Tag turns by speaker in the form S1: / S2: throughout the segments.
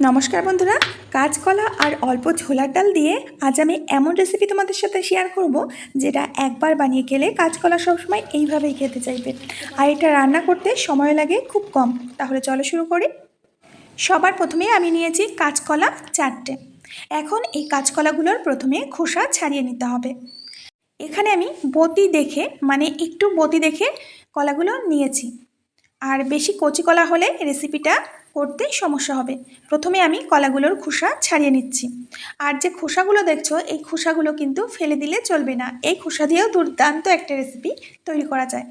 S1: নমস্কার বন্ধুরা, কাঁচকলা আর অল্প ছোলার ডাল দিয়ে আজ আমি এমন রেসিপি তোমাদের সাথে শেয়ার করব যেটা একবার বানিয়ে খেলে কাঁচকলা সবসময় এইভাবেই খেতে চাইবে। আর এটা রান্না করতে সময় লাগে খুব কম। তাহলে চলো শুরু করি। সবার প্রথমে আমি নিয়েছি কাঁচকলা চারটে। এখন এই কাঁচকলাগুলোর প্রথমে খোসা ছাড়িয়ে নিতে হবে। এখানে আমি বতি দেখে মানে একটু বতি দেখে কলাগুলো নিয়েছি। আর বেশি কচি কলা হলে রেসিপিটা করতে সমস্যা হবে। প্রথমে আমি কলাগুলোর খোসা ছাড়িয়ে নিচ্ছি। আর যে খোসাগুলো দেখছ, এই খোসাগুলো কিন্তু ফেলে দিলে চলবে না। এই খোসা দিয়েও দুর্দান্ত একটা রেসিপি তৈরি করা যায়।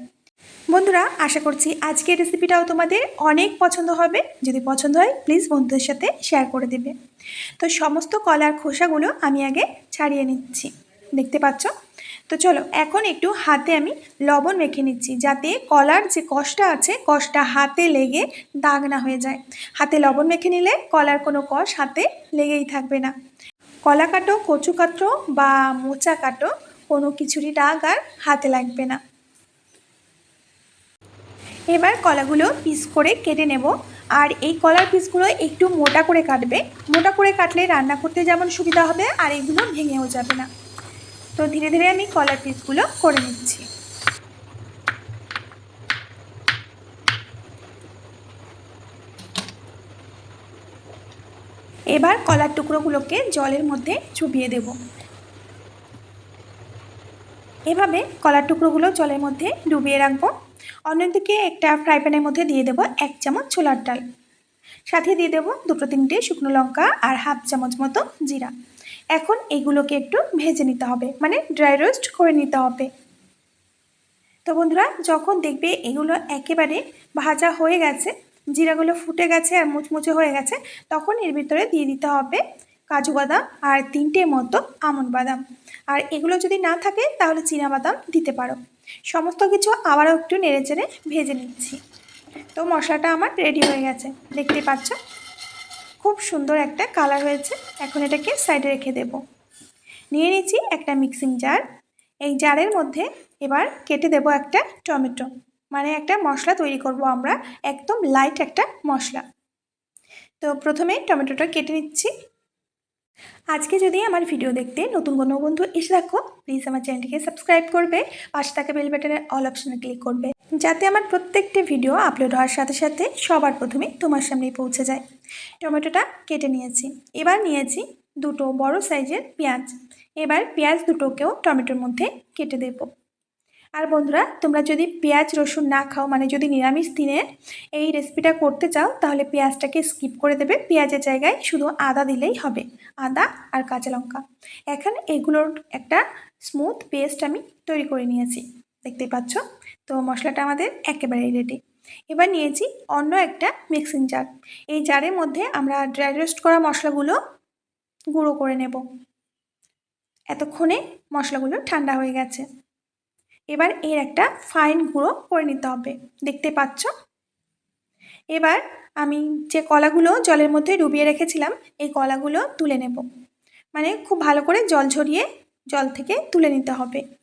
S1: বন্ধুরা, আশা করছি আজকের রেসিপিটাও তোমাদের অনেক পছন্দ হবে। যদি পছন্দ হয় প্লিজ বন্ধুদের সাথে শেয়ার করে দেবে। তো সমস্ত কলার খোসাগুলো আমি আগে ছাড়িয়ে নিচ্ছি। দেখতে পাচ্ছ? তো চলো, এখন একটু হাতে আমি লবণ মেখে নিচ্ছি যাতে কলার যে কষটা আছে, কষটা হাতে লেগে দাগ না হয়ে যায়। হাতে লবণ মেখে নিলে কলার কোনো কষ হাতে লেগেই থাকবে না। কলা কাটো, কচু কাটো বা মোচা কাটো, কোনো কিছুরই দাগ আর হাতে লাগবে না। এবার কলাগুলো পিস করে কেটে নেব। আর এই কলার পিসগুলো একটু মোটা করে কাটবে। মোটা করে কাটলে রান্না করতে যেমন সুবিধা হবে, আর এগুলো ভেঙেও যাবে না। তো ধীরে ধীরে আমি কলার পিসগুলো করে নিচ্ছি। এবার কলার টুকরোগুলোকে জলের মধ্যে চুবিয়ে দেব। এভাবে কলার টুকরোগুলো জলের মধ্যে ডুবিয়ে রাখব। অন্যদিকে একটা ফ্রাই প্যানের মধ্যে দিয়ে দেবো এক চামচ ছোলার ডাল। সাথে দিয়ে দেবো দুটো তিনটে শুকনো লঙ্কা আর হাফ চামচ মতো জিরা। এখন এগুলোকে একটু ভেজে নিতে হবে মানে ড্রাই রোস্ট করে নিতে হবে। তো বন্ধুরা, যখন দেখবে এগুলো একেবারে ভাজা হয়ে গেছে, জিরাগুলো ফুটে গেছে আর মুচমুচে হয়ে গেছে, তখন এর ভিতরে দিয়ে দিতে হবে কাজু বাদাম আর তিনটে মতো আমন বাদাম। আর এগুলো যদি না থাকে, তাহলে চীনা বাদাম দিতে পারো। সমস্ত কিছু আবারও একটু নেড়ে চেড়ে ভেজে নিচ্ছি। তো মশলাটা আমার রেডি হয়ে গেছে, দেখতে পাচ্ছ? খুব সুন্দর একটা কালার হয়েছে। এখন এটাকে সাইডে রেখে দেব। নিয়ে নিচ্ছি একটা মিক্সিং জার এই জারের মধ্যে এবার কেটে দেব একটা টমেটো। মানে একটা মশলা তৈরি করব আমরা, একদম লাইট একটা মশলা। তো প্রথমে টমেটোটা কেটে নিচ্ছি। আজকে যদি আমার ভিডিও দেখতে নতুন কোনো বন্ধু এসে রাখো প্লিজ আমার চ্যানেলটিকে সাবস্ক্রাইব করবে। পাশে থাকা বেল বাটনের অল অপশনে ক্লিক করবে। যাতে আমার প্রত্যেকটি ভিডিও আপলোড হওয়ার সাথে সাথে সবার প্রথমে তোমার সামনে পৌঁছে যায়। টমেটোটা কেটে নিয়েছি। এবার নিয়েছি দুটো বড় সাইজের পেঁয়াজ। এবার পেঁয়াজ দুটোকেও টমেটোর মধ্যে কেটে দেবো। আর বন্ধুরা, তোমরা যদি পেঁয়াজ, রসুন না খাও মানে যদি নিরামিষ দিনে এই রেসিপিটা করতে চাও, তাহলে পেঁয়াজটাকে স্কিপ করে দেবে। পেঁয়াজের জায়গায় শুধু আদা দিলেই হবে। আদা আর কাঁচা লঙ্কা। এখন এগুলোর একটা স্মুথ পেস্ট আমি তৈরি করে নিয়েছি। দেখতে পাচ্ছ? তো মশলাটা আমাদের একেবারেই রেডি এবার নিয়েছি অন্য একটা মিক্সিং জার এই জারের মধ্যে আমরা ড্রাই রোস্ট করা মশলাগুলো গুঁড়ো করে নেব। এতক্ষণে মশলাগুলো ঠান্ডা হয়ে গেছে। এবার এর একটা ফাইন গুঁড়ো করে নিতে হবে। দেখতে পাচ্ছ? এবার আমি যে কলাগুলো জলের মধ্যে ডুবিয়ে রেখেছিলাম, এই কলাগুলো তুলে নেব। মানে খুব ভালো করে জল ঝরিয়ে জল থেকে তুলে নিতে হবে।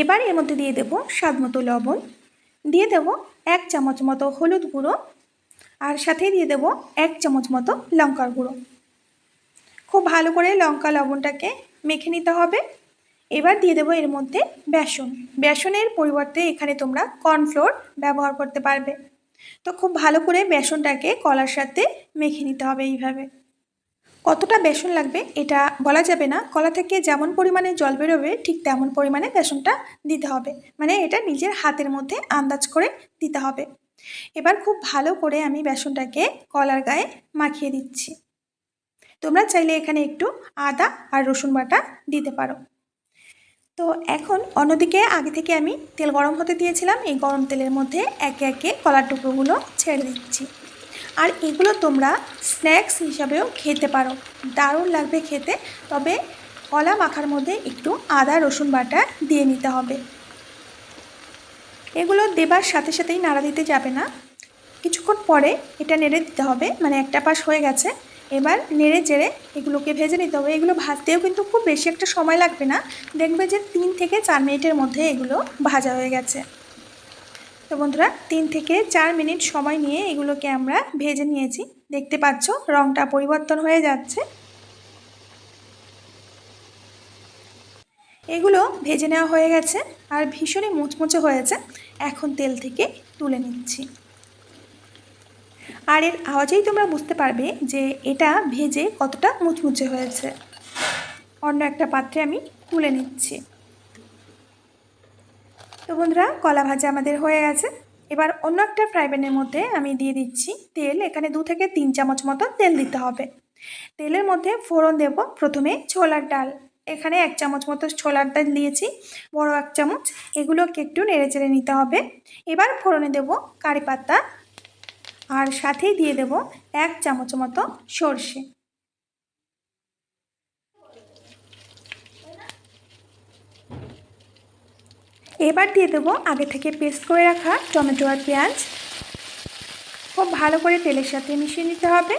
S1: এবার এর মধ্যে দিয়ে দেব স্বাদ মতো লবণ। দিয়ে দেব এক চামচ মতো হলুদ গুঁড়ো আর সাথে দিয়ে দেব এক চামচ মতো লঙ্কার গুঁড়ো। খুব ভালো করে লঙ্কা লবণটাকে মেখে নিতে হবে। এবার দিয়ে দেবো এর মধ্যে বেসন। বেসনের পরিবর্তে এখানে তোমরা কর্নফ্লোর ব্যবহার করতে পারবে। তো খুব ভালো করে বেসনটাকে কলার সাথে মেখে নিতে হবে এইভাবে। কতটা বেসন লাগবে এটা বলা যাবে না। কলা থেকে যেমন পরিমাণে জল বেরোবে, ঠিক তেমন পরিমাণে বেসনটা দিতে হবে। মানে এটা নিজের হাতের মধ্যে আন্দাজ করে দিতে হবে। এবার খুব ভালো করে আমি বেসনটাকে কলার গায়ে মাখিয়ে দিচ্ছি। তোমরা চাইলে এখানে একটু আদা আর রসুন বাটা দিতে পারো। তো এখন অন্যদিকে আগে থেকে আমি তেল গরম হতে দিয়েছিলাম। এই গরম তেলের মধ্যে একে একে কলার টুকরোগুলো ছেড়ে দিচ্ছি। আর এগুলো তোমরা স্ন্যাক্স হিসাবেও খেতে পারো। দারুণ লাগবে খেতে। তবে কলা মাখার মধ্যে একটু আদা, রসুন বাটা দিয়ে নিতে হবে। এগুলো দেবার সাথে সাথেই নাড়া দিতে যাবে না। কিছুক্ষণ পরে এটা নেড়ে দিতে হবে। মানে একটা পাশ হয়ে গেছে। এবার নেড়ে চেড়ে এগুলোকে ভেজে নিতে হবে। এগুলো ভাজতেও কিন্তু খুব বেশি একটা সময় লাগবে না। দেখবে যে তিন থেকে চার মিনিটের মধ্যে এগুলো ভাজা হয়ে গেছে। তো বন্ধুরা, তিন থেকে চার মিনিট সময় নিয়ে এগুলোকে আমরা ভেজে নিয়েছি। দেখতে পাচ্ছ রঙটা পরিবর্তন হয়ে যাচ্ছে। এগুলো ভেজে নেওয়া হয়ে গেছে আর ভীষণই মুচমুচে হয়েছে। এখন তেল থেকে তুলে নিচ্ছি। আর এর আওয়াজেই তোমরা বুঝতে পারবে যে এটা ভেজে কতটা মুচমুচে হয়েছে। অন্য একটা পাত্রে আমি তুলে নিচ্ছি। তো বন্ধুরা, কলা ভাজা আমাদের হয়ে গেছে। এবার অন্য একটা ফ্রাই প্যানের মধ্যে আমি দিয়ে দিচ্ছি তেল। এখানে দু থেকে তিন চামচ মতো তেল দিতে হবে। তেলের মধ্যে ফোড়ন দেব, প্রথমে ছোলার ডাল। এখানে এক চামচ মতো ছোলার ডাল দিয়েছি, বড় এক চামচ। এগুলোকে একটু নেড়ে চেড়ে নিতে হবে। এবার ফোড়নে দেব কারি পাতা। আর সাথেই দিয়ে দেব এক চামচ মতো সর্ষে। এবার দিয়ে দেবো আগে থেকে পেস্ট করে রাখা টমেটো আর পেঁয়াজ। খুব ভালো করে তেলের সাথে মিশিয়ে নিতে হবে।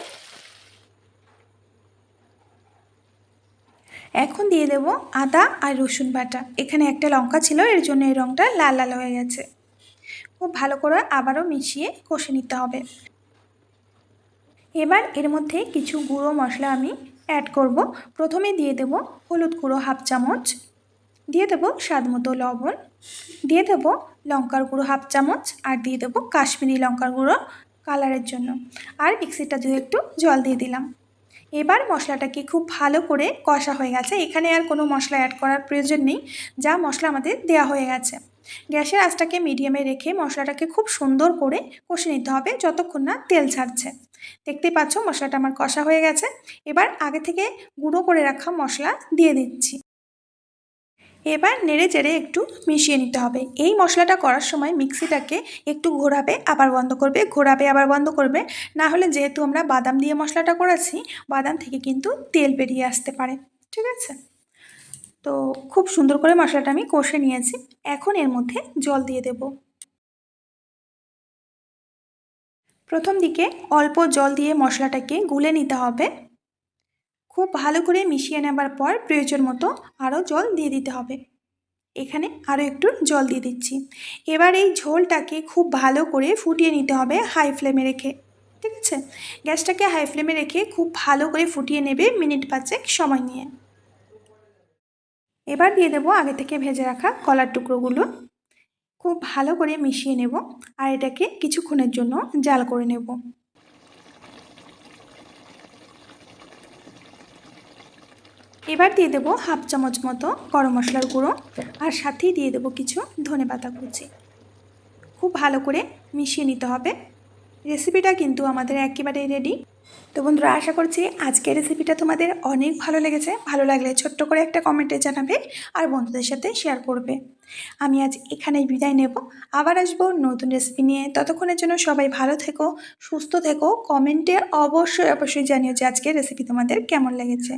S1: এখন দিয়ে দেব আদা আর রসুন বাটা। এখানে একটা লঙ্কা ছিল, এর জন্য এই রঙটা লাল লাল হয়ে গেছে। খুব ভালো করে আবারও মিশিয়ে কষে নিতে হবে। এবার এর মধ্যে কিছু গুঁড়ো মশলা আমি অ্যাড করব। প্রথমে দিয়ে দেব হলুদ গুঁড়ো হাফ চামচ। দিয়ে দেবো স্বাদ মতো লবণ। দিয়ে দেবো লঙ্কার গুঁড়ো হাফ চামচ আর দিয়ে দেবো কাশ্মীরি লঙ্কার গুঁড়ো কালারের জন্য। আর মিক্সিটা দিয়ে একটু জল দিয়ে দিলাম। এবার মশলাটাকে খুব ভালো করে কষা হয়ে গেছে। এখানে আর কোনো মশলা অ্যাড করার প্রয়োজন নেই। যা মশলা আমাদের দেওয়া হয়ে গেছে। গ্যাসের আঁচটাকে মিডিয়ামে রেখে মশলাটাকে খুব সুন্দর করে কষে নিতে হবে যতক্ষণ না তেল ছাড়ছে। দেখতে পাচ্ছ মশলাটা আমার কষা হয়ে গেছে। এবার আগে থেকে গুঁড়ো করে রাখা মশলা দিয়ে দিচ্ছি। এবার নেড়ে চেড়ে একটু মিশিয়ে নিতে হবে। এই মশলাটা করার সময় মিক্সিটাকে একটু ঘোরাবে, আবার বন্ধ করবে, ঘোরাবে, আবার বন্ধ করবে। না হলে যেহেতু আমরা বাদাম দিয়ে মশলাটা করেছি, বাদাম থেকে কিন্তু তেল বেরিয়ে আসতে পারে। ঠিক আছে? তো খুব সুন্দর করে মশলাটা আমি কষে নিয়েছি। এখন এর মধ্যে জল দিয়ে দেব। প্রথম দিকে অল্প জল দিয়ে মশলাটাকে গুলে নিতে হবে। খুব ভালো করে মিশিয়ে নেবার পর প্রয়োজন মতো আরও জল দিয়ে দিতে হবে। এখানে আরও একটু জল দিয়ে দিচ্ছি। এবার এই ঝোলটাকে খুব ভালো করে ফুটিয়ে নিতে হবে হাই ফ্লেমে রেখে, ঠিক আছে? গ্যাসটাকে হাই ফ্লেমে রেখে খুব ভালো করে ফুটিয়ে নেবে মিনিট পাঁচেক সময় নিয়ে। এবার দিয়ে দেবো আগে থেকে ভেজে রাখা কলার টুকরোগুলো। খুব ভালো করে মিশিয়ে নেব আর এটাকে কিছুক্ষণের জন্য জাল করে নেব। এবার দিয়ে দেবো হাফ চামচ মতো গরম মশলার গুঁড়ো আর সাথেই দিয়ে দেবো কিছু ধনে পাতা কুচি। খুব ভালো করে মিশিয়ে নিতে হবে। রেসিপিটা কিন্তু আমাদের একেবারেই রেডি তো বন্ধুরা, আশা করছি আজকের রেসিপিটা তোমাদের অনেক ভালো লেগেছে। ভালো লাগলে ছোট্ট করে একটা কমেন্টে জানাবে আর বন্ধুদের সাথে শেয়ার করবে। আমি আজ এখানেই বিদায় নেব। আবার আসব নতুন রেসিপি নিয়ে। ততক্ষণের জন্য সবাই ভালো থেকো, সুস্থ থেকো। কমেন্টে অবশ্যই অবশ্যই জানিও যে আজকের রেসিপি তোমাদের কেমন লেগেছে।